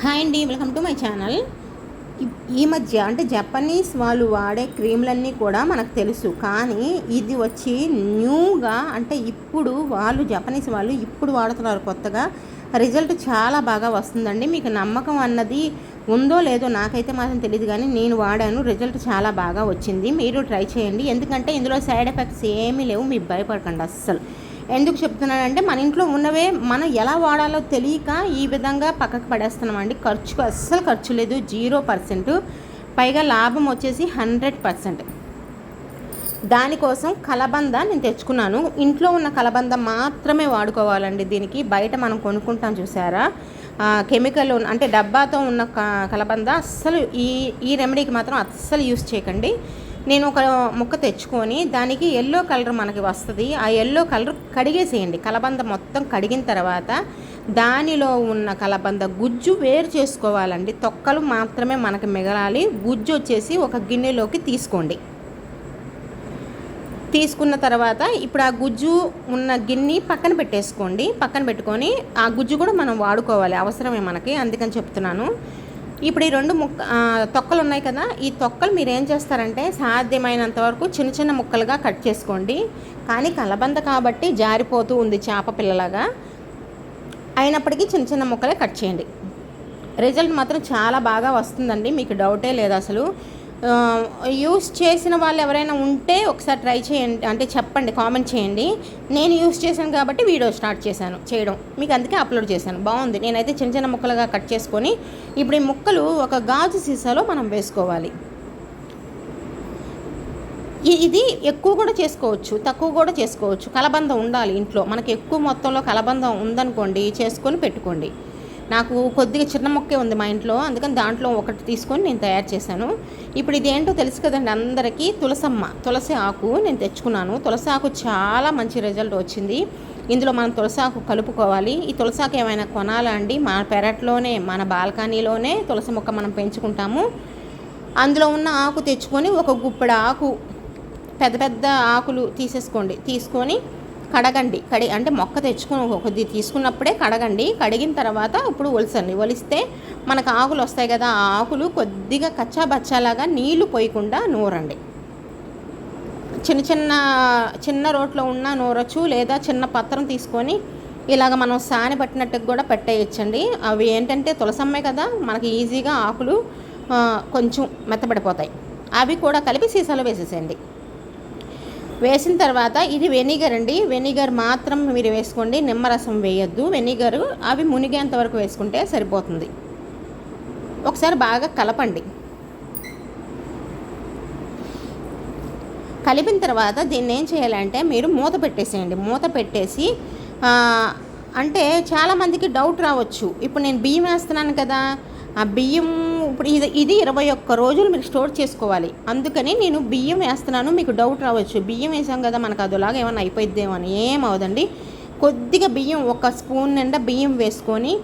Hi అండి welcome to my channel. ఈ- మధ్య అంటే జపనీస్ వాళ్ళు వాడే క్రీమ్లన్నీ కూడా మనకు తెలుసు. కానీ ఇది వచ్చి న్యూగా అంటే ఇప్పుడు వాళ్ళు జపనీస్ వాళ్ళు ఇప్పుడు వాడుతున్నారు కొత్తగా. రిజల్ట్ చాలా బాగా వస్తుందండి. మీకు నమ్మకం అన్నది ఉందో లేదో నాకైతే మాత్రం తెలియదు కానీ నేను వాడాను. రిజల్ట్ చాలా బాగా వచ్చింది. మీరు ట్రై చేయండి. ఎందుకంటే ఇందులో సైడ్ ఎఫెక్ట్స్ ఏమీ లేవు. మీరు భయపడకండి అస్సలు. ఎందుకు చెప్తున్నానంటే మన ఇంట్లో ఉన్నవే మనం ఎలా వాడాలో తెలియక ఈ విధంగా పక్కకు పడేస్తున్నామండి. ఖర్చు అస్సలు ఖర్చు లేదు. Zero percent. పైగా లాభం వచ్చేసి హండ్రెడ్ పర్సెంట్. దానికోసం కలబంద నేను తెచ్చుకున్నాను. ఇంట్లో ఉన్న కలబంద మాత్రమే వాడుకోవాలండి దీనికి. బయట మనం కొనుక్కుంటాం చూసారా? కెమికల్ అంటే డబ్బాతో ఉన్న క- కలబంద అస్సలు ఈ ఈ రెమెడీకి మాత్రం అస్సలు యూస్ చేయకండి. నేను ఒక ముక్క తెచ్చుకొని దానికి ఎల్లో కలర్ మనకి వస్తుంది. ఆ ఎల్లో కలర్ కడిగేసేయండి. కలబంద మొత్తం కడిగిన తర్వాత దానిలో ఉన్న కలబంద గుజ్జు వేరు చేసుకోవాలండి. తొక్కలు మాత్రమే మనకి మిగలాలి. గుజ్జు వచ్చేసి ఒక గిన్నెలోకి తీసుకోండి. తీసుకున్న తర్వాత ఇప్పుడు ఆ గుజ్జు ఉన్న గిన్నె పక్కన పెట్టేసుకోండి. పక్కన పెట్టుకొని ఆ గుజ్జు కూడా మనం వాడుకోవాలి. అవసరమే మనకి. అందుకని చెప్తున్నాను. ఇప్పుడు ఈ రెండు ముక్క తొక్కలు ఉన్నాయి కదా ఈ తొక్కలు మీరు ఏం చేస్తారంటే సాధ్యమైనంత వరకు చిన్న చిన్న ముక్కలుగా కట్ చేసుకోండి. కానీ కలబంద కాబట్టి జారిపోతూ ఉంది చేప పిల్లలాగా. అయినప్పటికీ చిన్న చిన్న ముక్కలే కట్ చేయండి. రిజల్ట్ మాత్రం చాలా బాగా వస్తుందండి. మీకు డౌటే లేదు అసలు. యూస్ చేసిన వాళ్ళు ఎవరైనా ఉంటే ఒకసారి ట్రై చేయండి. అంటే చెప్పండి కామెంట్ చేయండి. నేను యూస్ చేశాను కాబట్టి వీడియో స్టార్ట్ చేశాను చేయడం. మీకు అందుకే అప్లోడ్ చేశాను. బాగుంది. నేనైతే చిన్న చిన్న ముక్కలుగా కట్ చేసుకొని ఇప్పుడు ఈ ముక్కలు ఒక గాజు సీసాలో మనం వేసుకోవాలి. ఇది ఎక్కువ కూడా చేసుకోవచ్చు తక్కువ కూడా చేసుకోవచ్చు. కలబంద ఉండాలి ఇంట్లో. మనకి ఎక్కువ మొత్తంలో కలబందం ఉందనుకోండి చేసుకొని పెట్టుకోండి. నాకు కొద్దిగా చిన్న మొక్కే ఉంది మా ఇంట్లో. అందుకని దాంట్లో ఒకటి తీసుకొని నేను తయారు చేశాను. ఇప్పుడు ఇదేంటో తెలుసు కదండి అందరికీ. తులసమ్మ తులసి ఆకు నేను తెచ్చుకున్నాను. తులసి ఆకు చాలా మంచి రిజల్ట్ వచ్చింది. ఇందులో మనం తులసాకు ఆకు కలుపుకోవాలి. ఈ తులసాకు ఏమైనా కొనాలా అండి? మన పెరట్లోనే మన బాల్కనీలోనే తులసి మొక్క మనం పెంచుకుంటాము. అందులో ఉన్న ఆకు తెచ్చుకొని ఒక గుప్పెడ ఆకు పెద్ద పెద్ద ఆకులు తీసేసుకోండి. తీసుకొని కడగండి. కడి అంటే మొక్క తెచ్చుకొని కొద్ది తీసుకున్నప్పుడే కడగండి. కడిగిన తర్వాత ఇప్పుడు ఒలిసండి. ఒలిస్తే మనకు ఆకులు వస్తాయి కదా ఆ ఆకులు కొద్దిగా కచ్చా బచ్చాలాగా నీళ్ళు పోయకుండా నూరండి. చిన్న చిన్న చిన్న రోట్లో ఉన్న నూరొచ్చు లేదా చిన్న పత్రం తీసుకొని ఇలాగ మనం సాని పట్టినట్టుగా కూడా పెట్టేయచ్చండి. అవి ఏంటంటే తులసమ్మే కదా మనకి ఈజీగా ఆకులు కొంచెం మెత్తబడిపోతాయి. అవి కూడా కలిపి సీసాలో వేసేసేయండి. వేసిన తర్వాత ఇది వెనిగర్ అండి. వెనిగర్ మాత్రం మీరు వేసుకోండి. నిమ్మరసం వేయొద్దు. వెనిగర్ అవి మునిగేంత వరకు వేసుకుంటే సరిపోతుంది. ఒకసారి బాగా కలపండి. కలిపిన తర్వాత దీన్ని ఏం చేయాలంటే మీరు మూత పెట్టేసేయండి. మూత పెట్టేసి అంటే చాలామందికి డౌట్ రావచ్చు. ఇప్పుడు నేను బియ్యం వేస్తున్నాను కదా. ఆ బియ్యం ఇప్పుడు ఇది ఇది ఇరవై ఒక్క రోజులు మీరు స్టోర్ చేసుకోవాలి. అందుకని నేను బియ్యం వేస్తున్నాను మీకు డౌట్ రావచ్చు. బియ్యం వేసాం కదా మనకు అదిలాగా ఏమైనా అయిపోయిద్దేమో అని. ఏం అవదండి. కొద్దిగా బియ్యం ఒక స్పూన్ నిండా బియ్యం వేసుకొని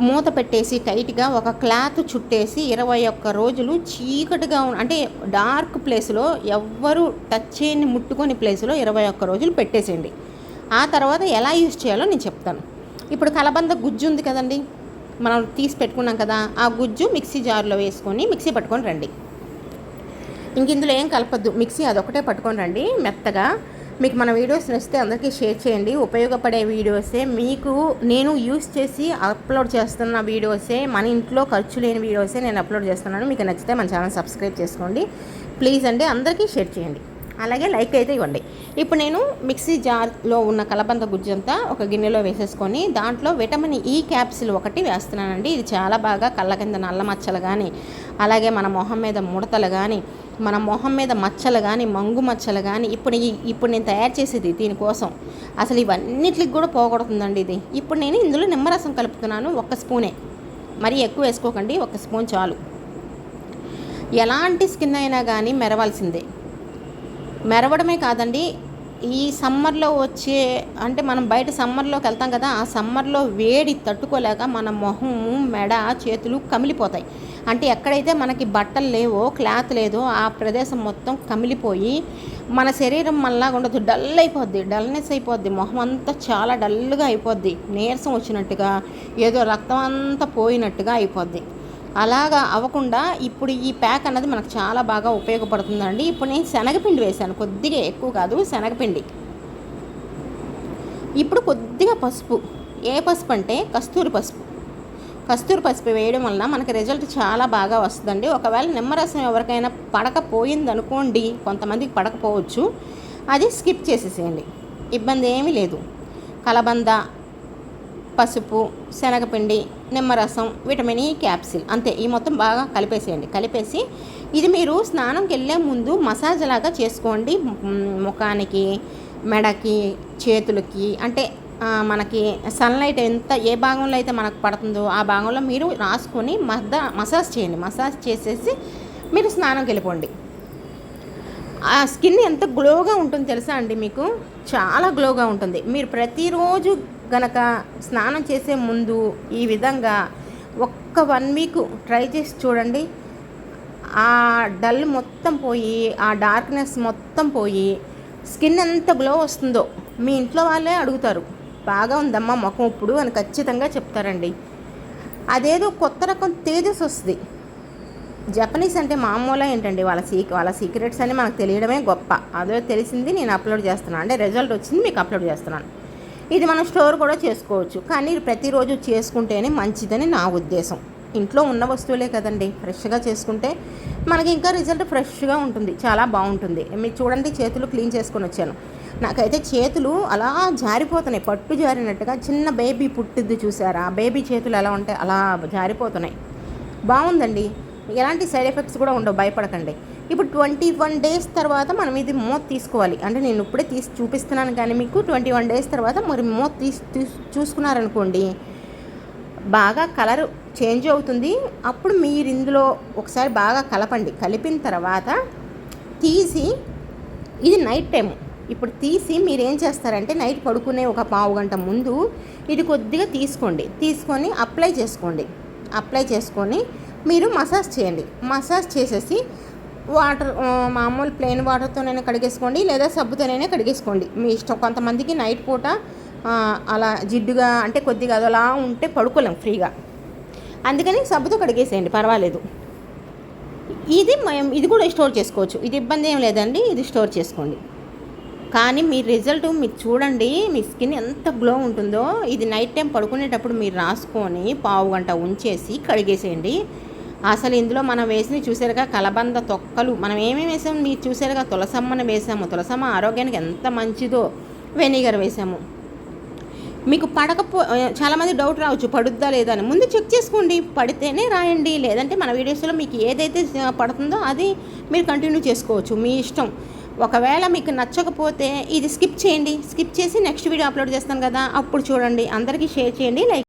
మూత పెట్టేసి టైట్గా ఒక క్లాత్ చుట్టేసి ఇరవై ఒక్క రోజులు చీకటిగా అంటే డార్క్ ప్లేస్లో ఎవ్వరు టచ్ చేయని ముట్టుకొని ప్లేస్లో ఇరవై ఒక్క రోజులు పెట్టేసేయండి. ఆ తర్వాత ఎలా యూజ్ చేయాలో నేను చెప్తాను. ఇప్పుడు కలబంద గుజ్జు ఉంది కదండి. మనం తీసి పెట్టుకున్నాం కదా ఆ గుజ్జు మిక్సీ జార్లో వేసుకొని మిక్సీ పట్టుకొని రండి. ఇంక ఇందులో ఏం కలపద్దు మిక్సీ అదొకటే పట్టుకొని రండి. మెత్తగా మీకు మన వీడియోస్ నచ్చితే అందరికీ షేర్ చేయండి. ఉపయోగపడే వీడియోసే మీకు నేను యూస్ చేసి అప్లోడ్ చేస్తున్న వీడియోసే మన ఇంట్లో ఖర్చు లేని వీడియోసే నేను అప్లోడ్ చేస్తున్నాను. మీకు నచ్చితే మన ఛానల్ సబ్స్క్రైబ్ చేసుకోండి. ప్లీజ్ అండి అందరికీ షేర్ చేయండి. అలాగే లైక్ అయితే ఇవ్వండి. ఇప్పుడు నేను మిక్సీ జార్లో ఉన్న కలబంద గుజ్జంతా ఒక గిన్నెలో వేసేసుకొని దాంట్లో విటమిన్ ఈ క్యాప్సిల్ ఒకటి వేస్తున్నానండి. ఇది చాలా బాగా కళ్ళ కింద నల్ల మచ్చలు కానీ అలాగే మన మొహం మీద ముడతలు కానీ మన మొహం మీద మచ్చలు కానీ మంగు మచ్చలు కానీ ఇప్పుడు ఇప్పుడు నేను తయారు చేసేది దీనికోసం. అసలు ఇవన్నిటికి కూడా పోగొడుతుందండి ఇది. ఇప్పుడు నేను ఇందులో నిమ్మరసం కలుపుతున్నాను ఒక స్పూనే. మరీ ఎక్కువ వేసుకోకండి ఒక స్పూన్ చాలు. ఎలాంటి స్కిన్ అయినా కానీ మెరవాల్సిందే. మెరవడమే కాదండి ఈ సమ్మర్లో వచ్చే అంటే మనం బయట సమ్మర్లోకి వెళ్తాం కదా ఆ సమ్మర్లో వేడి తట్టుకోలేక మన మొహం మెడ చేతులు కమిలిపోతాయి. అంటే ఎక్కడైతే మనకి బట్టలు లేవో క్లాత్ లేదో ఆ ప్రదేశం మొత్తం కమిలిపోయి మన శరీరం మళ్ళా ఉండదు. డల్ అయిపోద్ది డల్నెస్ అయిపోద్ది. మొహం అంతా చాలా డల్గా అయిపోద్ది. నీరసం వచ్చినట్టుగా ఏదో రక్తం అంతా పోయినట్టుగా అయిపోద్ది. అలాగా అవ్వకుండా ఇప్పుడు ఈ ప్యాక్ అన్నది మనకు చాలా బాగా ఉపయోగపడుతుందండి. ఇప్పుడు నేను శనగపిండి వేశాను. కొద్దిగా ఎక్కువ కాదు శనగపిండి. ఇప్పుడు కొద్దిగా పసుపు. ఏ పసుపు అంటే కస్తూరి పసుపు. కస్తూరి పసుపు వేయడం వలన మనకి రిజల్ట్ చాలా బాగా వస్తుందండి. ఒకవేళ నిమ్మరసం ఎవరికైనా పడకపోయింది అనుకోండి కొంతమందికి పడకపోవచ్చు. అది స్కిప్ చేసేసేయండి. ఇబ్బంది ఏమీ లేదు. కలబంద పసుపు శనగపిండి నిమ్మరసం విటమిన్ ఈ క్యాప్సిల్. అంతే ఈ మొత్తం బాగా కలిపేసేయండి. కలిపేసి ఇది మీరు స్నానంకి వెళ్ళే ముందు మసాజ్ లాగా చేసుకోండి. ముఖానికి మెడకి చేతులకి. అంటే మనకి సన్లైట్ ఎంత ఏ భాగంలో అయితే మనకు పడుతుందో ఆ భాగంలో మీరు రాసుకొని మద్ద మసాజ్ చేయండి. మసాజ్ చేసేసి మీరు స్నానంకి వెళ్ళిపోండి ఆ స్కిన్ ఎంత గ్లోగా ఉంటుంది తెలుసా అండి మీకు? చాలా గ్లోగా ఉంటుంది. మీరు ప్రతిరోజు గనక స్నానం చేసే ముందు ఈ విధంగా ఒక్క వన్ వీక్ ట్రై చేసి చూడండి. ఆ డల్ మొత్తం పోయి ఆ డార్క్నెస్ మొత్తం పోయి స్కిన్ ఎంత గ్లో వస్తుందో మీ ఇంట్లో వాళ్ళే అడుగుతారు. బాగా ఉందమ్మా ముఖం ఇప్పుడు అని ఖచ్చితంగా చెప్తారండి. అదేదో కొత్త రకం తేజస్ వస్తుంది. జపనీస్ అంటే మామూలు ఏంటండి? వాళ్ళ సీక్ వాళ్ళ సీక్రెట్స్ అని మనకు తెలియడమే గొప్ప. అదే తెలిసింది నేను అప్లోడ్ చేస్తున్నాను. అంటే రిజల్ట్ వచ్చింది మీకు అప్లోడ్ చేస్తున్నాను. ఇది మనం స్టోర్ కూడా చేసుకోవచ్చు. కానీ ప్రతిరోజు చేసుకుంటేనే మంచిదని నా ఉద్దేశం. ఇంట్లో ఉన్న వస్తువులే కదండి. ఫ్రెష్గా చేసుకుంటే మనకి ఇంకా రిజల్ట్ ఫ్రెష్గా ఉంటుంది. చాలా బాగుంటుంది. మీరు చూడండి చేతులు క్లీన్ చేసుకొని వచ్చాను. నాకైతే చేతులు అలా జారిపోతున్నాయి. పట్టు జారినట్టుగా చిన్న బేబీ పుట్టిద్ది చూసారా? బేబీ చేతులు ఎలా ఉంటాయి అలా జారిపోతున్నాయి. బాగుందండి. ఎలాంటి సైడ్ ఎఫెక్ట్స్ కూడా ఉండవు భయపడకండి. ఇప్పుడు ట్వంటీ వన్ డేస్ తర్వాత మనం ఇది మోత్ తీసుకోవాలి. అంటే నేను ఇప్పుడే తీసి చూపిస్తున్నాను కానీ మీకు ట్వంటీ వన్ డేస్ తర్వాత మరి మోత్ తీసి చూసుకున్నారనుకోండి బాగా కలర్ చేంజ్ అవుతుంది. అప్పుడు మీరు ఇందులో ఒకసారి బాగా కలపండి. కలిపిన తర్వాత తీసి ఇది నైట్ టైం ఇప్పుడు తీసి మీరు ఏం చేస్తారంటే నైట్ పడుకునే ఒక పావు గంట ముందు ఇది కొద్దిగా తీసుకోండి. తీసుకొని అప్లై చేసుకోండి. అప్లై చేసుకొని మీరు మసాజ్ చేయండి. మసాజ్ చేసేసి వాటర్ మామూలు ప్లెయిన్ వాటర్తోనైనా కడిగేసుకోండి లేదా సబ్బుతోనైనా కడిగేసుకోండి. మీ ఇష్టం కొంతమందికి నైట్ పూట అలా జిడ్డుగా అంటే కొద్దిగా అలా ఉంటే పడుకోలేం ఫ్రీగా. అందుకని సబ్బుతో కడిగేసేయండి పర్వాలేదు. ఇది మేము ఇది కూడా స్టోర్ చేసుకోవచ్చు. ఇది ఇబ్బంది ఏం లేదండి ఇది స్టోర్ చేసుకోండి. కానీ మీ రిజల్ట్ మీరు చూడండి మీ స్కిన్ ఎంత గ్లో ఉంటుందో. ఇది నైట్ టైం పడుకునేటప్పుడు మీరు రాసుకొని పావు గంట ఉంచేసి కడిగేసేయండి. అసలు ఇందులో మనం వేసిన చూసారుగా కలబంద తొక్కలు. మనం ఏమేమి వేసాము? మీరు చూసారుగా తులసమ్మను వేసాము. తులసమ్మ ఆరోగ్యానికి ఎంత మంచిదో వెనిగర్ వేసాము. మీకు పడకపో చాలామంది డౌట్ రావచ్చు పడుద్దా లేదా అని. ముందు చెక్ చేసుకోండి. పడితేనే రాయండి. లేదంటే మన వీడియోస్లో మీకు ఏదైతే పడుతుందో అది మీరు కంటిన్యూ చేసుకోవచ్చు. మీ ఇష్టం. ఒకవేళ మీకు నచ్చకపోతే ఇది స్కిప్ చేయండి. స్కిప్ చేసి నెక్స్ట్ వీడియో అప్లోడ్ చేస్తాను కదా. అప్పుడు చూడండి. అందరికీ షేర్ చేయండి లైక్